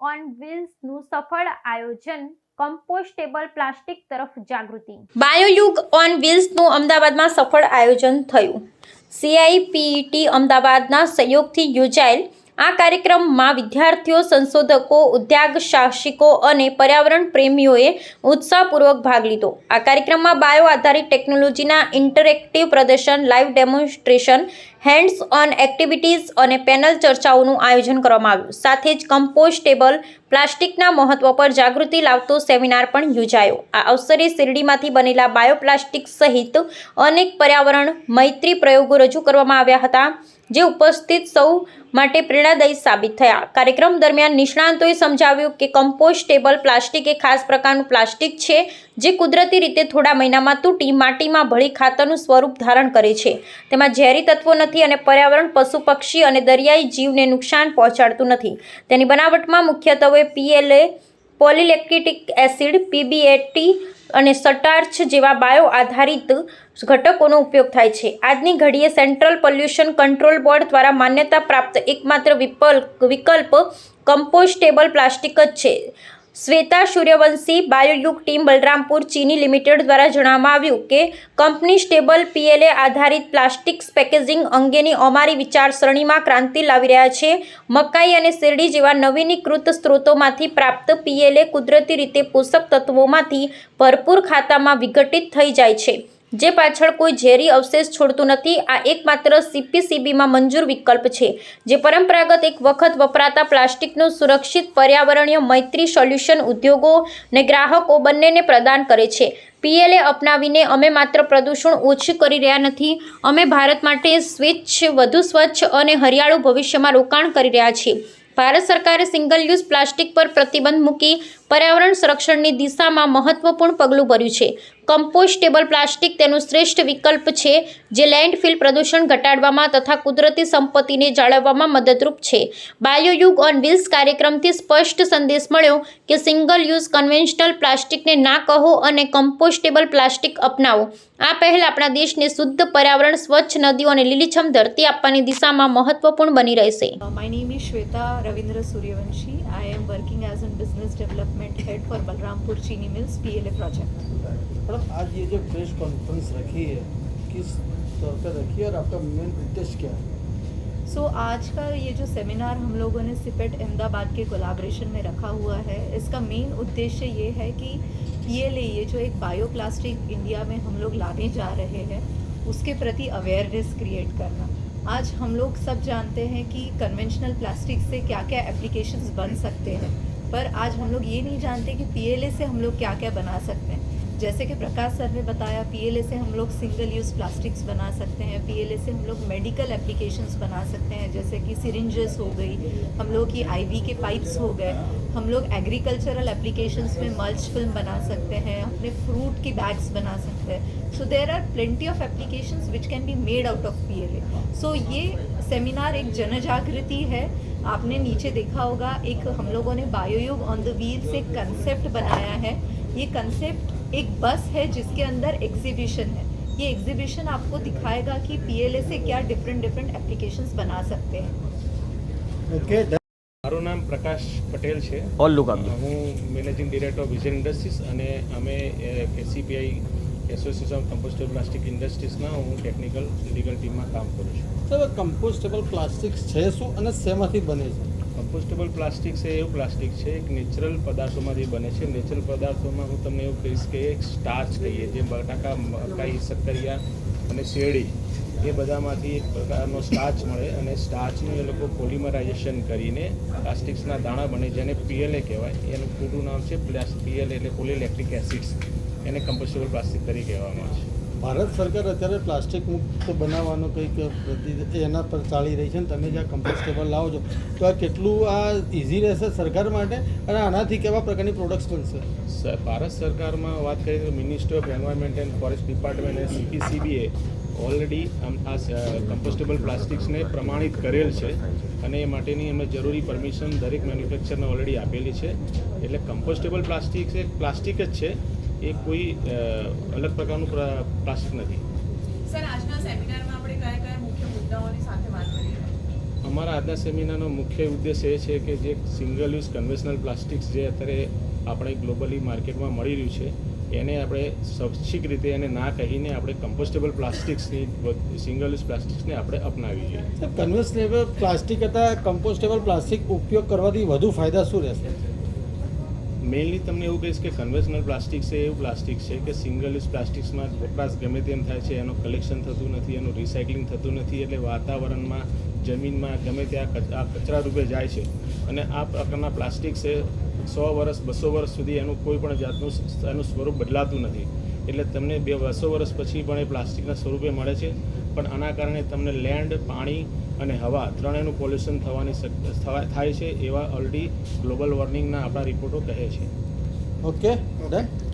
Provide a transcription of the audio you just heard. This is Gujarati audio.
ઓન વ્હીલ્સનું સફળ આયોજન કમ્પોસ્ટેબલ પ્લાસ્ટિક તરફ જાગૃતિ. બાયોયુગ ઓન વ્હીલ્સનું અમદાવાદમાં સફળ આયોજન થયું. સીઆઈપીઈટી અમદાવાદના સહયોગથી યોજાયેલ આ કાર્યક્રમમાં વિદ્યાર્થીઓ, સંશોધકો, ઉદ્યોગ સાહસિકો અને પર્યાવરણ પ્રેમીઓએ ઉત્સાહપૂર્વક ભાગ લીધો. આ કાર્યક્રમમાં બાયો આધારિત ટેકનોલોજીના ઇન્ટરેક્ટિવ પ્રદર્શન, live demonstration hands on activities અને પેનલ ચર્ચાઓનું આયોજન કરવામાં આવ્યું. સાથે જ કમ્પોસ્ટેબલ પ્લાસ્ટિકના મહત્વ પર જાગૃતિ લાવતો સેમિનાર પણ યોજાયો. આ અવસરે શેરડીમાંથી બનેલા બાયોપ્લાસ્ટિક સહિત અનેક પર્યાવરણ મૈત્રી પ્રયોગો રજૂ કરવામાં આવ્યા હતા, જે ઉપસ્થિત સૌ માટે પ્રેરણાદાયી સાબિત થયા. કાર્યક્રમ દરમિયાન નિષ્ણાંતોએ સમજાવ્યું કે કમ્પોસ્ટેબલ પ્લાસ્ટિક એ ખાસ પ્રકારનું પ્લાસ્ટિક છે, જે કુદરતી રીતે થોડા મહિનામાં તૂટી માટીમાં ભળી ખાતરનું સ્વરૂપ ધારણ કરે છે. તેમાં ઝેરી તત્વો નથી અને પર્યાવરણ, પશુ પક્ષી અને દરિયાઈ જીવને નુકસાન પહોંચાડતું નથી. તેની બનાવટમાં મુખ્યત્વે પીએલએ, પોલિલેક્ટિક એસિડ, પીબીએટી અને સટાર્ચ જેવા બાયો આધારિત ઘટકોનો ઉપયોગ થાય છે. આજની ઘડીએ સેન્ટ્રલ પોલ્યુશન કંટ્રોલ બોર્ડ દ્વારા માન્યતા પ્રાપ્ત એકમાત્ર વિકલ્પ કમ્પોસ્ટેબલ પ્લાસ્ટિક જ છે. શ્વેતા સૂર્યવંશી બાયોયુગ ટીમ બલરામપુર ચીની લિમિટેડ દ્વારા જણાવવામાં આવ્યું કે કંપની સ્ટેબલ પીએલએ આધારિત પ્લાસ્ટિક્સ પેકેજિંગ અંગેની અમારી વિચારસરણીમાં ક્રાંતિ લાવી રહ્યા છે. મકાઈ અને શેરડી જેવા નવીનીકૃત સ્ત્રોતોમાંથી પ્રાપ્ત પીએલએ કુદરતી રીતે પોષક તત્વોમાંથી ભરપૂર ખાતામાં વિઘટિત થઈ જાય છે. જે પાછળ કોઈ ઝેરી અવશેષ છોડતું નથી, આ એકમાત્ર સીપીસીબીમાં મંજૂર વિકલ્પ છે, જે પરંપરાગત એક વખત વપરાતા પ્લાસ્ટિકનું સુરક્ષિત પર્યાવરણીય મૈત્રી સોલ્યુશન ઉદ્યોગો ને ગ્રાહકો બંનેને પ્રદાન કરે છે. પીએલએ અપનાવીને અમે માત્ર પ્રદૂષણ ઓછું કરી રહ્યા નથી, અમે ભારત માટે સ્વચ્છ, વધુ સ્વચ્છ અને હરિયાળું ભવિષ્યમાં રોકાણ કરી રહ્યા છીએ. ભારત સરકારે સિંગલ યુઝ પ્લાસ્ટિક પર પ્રતિબંધ મૂકી પર્યાવરણ સંરક્ષણની દિશામાં મહત્વપૂર્ણ પગલું ભર્યું છે. કમ્પોસ્ટેબલ પ્લાસ્ટિક તેનું શ્રેષ્ઠ વિકલ્પ છે, જે લેન્ડફિલ પ્રદૂષણ ઘટાડવામાં તથા કુદરતી સંપત્તિને જાળવવામાં મદદરૂપ છે. બાયોયુગ ઓન વ્હીલ્સ કાર્યક્રમથી સ્પષ્ટ સંદેશ મળ્યો કે સિંગલ યુઝ કન્વેન્શનલ પ્લાસ્ટિકને ના કહો અને કમ્પોસ્ટેબલ પ્લાસ્ટિક અપનાવો. આ પહેલ આપણા દેશને શુદ્ધ પર્યાવરણ, સ્વચ્છ નદીઓ અને લીલીછમ ધરતી આપવાની દિશામાં મહત્વપૂર્ણ બની રહેશે. My name is Shweta Ravindra Suryavanshi. I am working as as business development head for Balrampur Chini Mills PLA project. Madam आज ये जो प्रेस कॉन्फ्रेंस रखी है किस तौर पर रखी है और आपका मेन उद्देश्य क्या है? सो so, आज का ये जो सेमिनार हम लोगों ने सिपेट अहमदाबाद के कोलाब्रेशन में रखा हुआ है इसका मेन उद्देश्य ये है कि पीएलए ये जो एक बायोप्लास्टिक इंडिया में हम लोग लाने जा रहे हैं उसके प्रति अवेयरनेस क्रिएट करना। आज हम लोग सब जानते हैं कि कन्वेंशनल प्लास्टिक से क्या क्या एप्लीकेशंस बन सकते हैं पर आज हम लोग ये नहीं जानते कि पीएलए से हम लोग क्या क्या बना सकते हैं। जैसे कि प्रकाश सर ने बताया पीएलए से हम लोग सिंगल यूज़ प्लास्टिक्स बना सकते हैं पीएलए से हम लोग मेडिकल एप्लीकेशंस बना सकते हैं, जैसे कि सिरिंजेस हो गई, हम लोग की आईवी के पाइप्स हो गए, हम लोग एग्रीकल्चरल एप्लीकेशंस में मल्च फ़िल्म बना सकते हैं, अपने फ्रूट की बैग्स बना सकते हैं। So there are plenty of applications which can be made out of PLA so ये सेमिनार एक जन जागृति है। आपने नीचे देखा होगा, एक हम लोगों ने बायोयुग ऑन द व्हील से कंसेप्ट बनाया है। ये कंसेप्ट एक बस है जिसके अंदर एग्जीबिशन है ये एग्जीबिशन आपको दिखाएगा कि पीएलए से क्या डिफरेंट डिफरेंट एप्लीकेशंस बना सकते हैं ओके મારું નામ પ્રકાશ પટેલ છે ઓલ લુક આપજો હું managing director of Vision industries અને અમે ACPI association of compostable plastic ઇન્ડસ્ટ્રીઝના હું ટેકનિકલ લીગલ ટીમમાં કામ કરું છું સર કમ્પોસ્ટેબલ પ્લાસ્ટિક છે શું અને શેમાંથી બને છે કમ્પોસ્ટેબલ પ્લાસ્ટિક છે એવું પ્લાસ્ટિક છે, એક નેચરલ પદાર્થોમાંથી બને છે નેચરલ પદાર્થોમાં હું તમને એવું કહીશ કે એક સ્ટાર્ચ કહીએ, જે બટાકા, મકાઈ સક્કરિયા અને શેરડી, એ બધામાંથી એક પ્રકારનો સ્ટાર્ચ મળે અને સ્ટાર્ચનું એ લોકો પોલિમરાઇઝેશન કરીને પ્લાસ્ટિક્સના દાણા બને જેને પીએલએ કહેવાય. એનું પૂરું નામ છે પીએલએ એટલે પોલિલેક્ટ્રિક એસિડ્સ એને કમ્પોસ્ટેબલ પ્લાસ્ટિક તરીકે કહેવામાં આવે છે. ભારત સરકાર અત્યારે પ્લાસ્ટિક મુક્ત બનાવવાનો કંઈક એના પર ચાલી રહી છે અને તમે જ્યાં કમ્પોસ્ટેબલ લાવો છો, તો આ કેટલું આ ઇઝી રહેશે સરકાર માટે? અને આનાથી કેવા પ્રકારની પ્રોડક્ટ્સ બનશે? ભારત સરકારમાં વાત કરીએ તો minister of environment and forest department અને સીપીસીબીએ ઓલરેડી આ કમ્પોસ્ટેબલ પ્લાસ્ટિક્સને પ્રમાણિત કરેલ છે અને એ માટેની અમે જરૂરી પરમિશન દરેક મેન્યુફેક્ચરને ઓલરેડી આપેલી છે. એટલે કમ્પોસ્ટેબલ પ્લાસ્ટિક્સ એ પ્લાસ્ટિક જ છે. એ કોઈ અલગ પ્રકારનું પ્લાસ્ટિક નથી. સર આજના સેમિનારમાં આપણે કયા કયા મુખ્ય મુદ્દાઓની સાથે વાત કરી અમારા આજના સેમિનારનો મુખ્ય ઉદ્દેશ એ છે કે જે સિંગલ યુઝ કન્વેશનલ પ્લાસ્ટિક્સ જે અત્યારે આપણે ગ્લોબલી માર્કેટમાં મળી રહ્યું છે એને આપણે સ્વૈચ્છિક રીતે એને ના કહીને આપણે કમ્પોસ્ટેબલ પ્લાસ્ટિક્સની સિંગલ યુઝ પ્લાસ્ટિક્સને આપણે અપનાવી જોઈએ કન્વેશનેબલ પ્લાસ્ટિક હતા કમ્પોસ્ટેબલ પ્લાસ્ટિક ઉપયોગ કરવાથી વધુ ફાયદા શું રહેશે? મેઇનલી તમને એવું કહીશ કે કન્વેન્શનલ પ્લાસ્ટિક છે, એવું પ્લાસ્ટિક છે કે સિંગલ યુઝ પ્લાસ્ટિક્સમાં વપરાશ ગમે તેમ થાય છે, એનું કલેક્શન થતું નથી, એનું રિસાયકલિંગ થતું નથી, એટલે વાતાવરણમાં, જમીનમાં ગમે ત્યાં આ કચરા રૂપે જાય છે. અને આ પ્રકારના પ્લાસ્ટિક છે, સો વર્ષ, બસો વર્ષ સુધી એનું કોઈ પણ જાતનું એનું સ્વરૂપ બદલાતું નથી. એટલે તમને બે બસો વર્ષ પછી પણ એ પ્લાસ્ટિકના સ્વરૂપે મળે છે. પણ આના કારણે તમને લેન્ડ, પાણી અને હવા ત્રણેયનું પોલ્યુશન થવાની થાય છે એવા ઓલરેડી ગ્લોબલ વોર્મિંગના આપણા રિપોર્ટો કહે છે. Okay, done.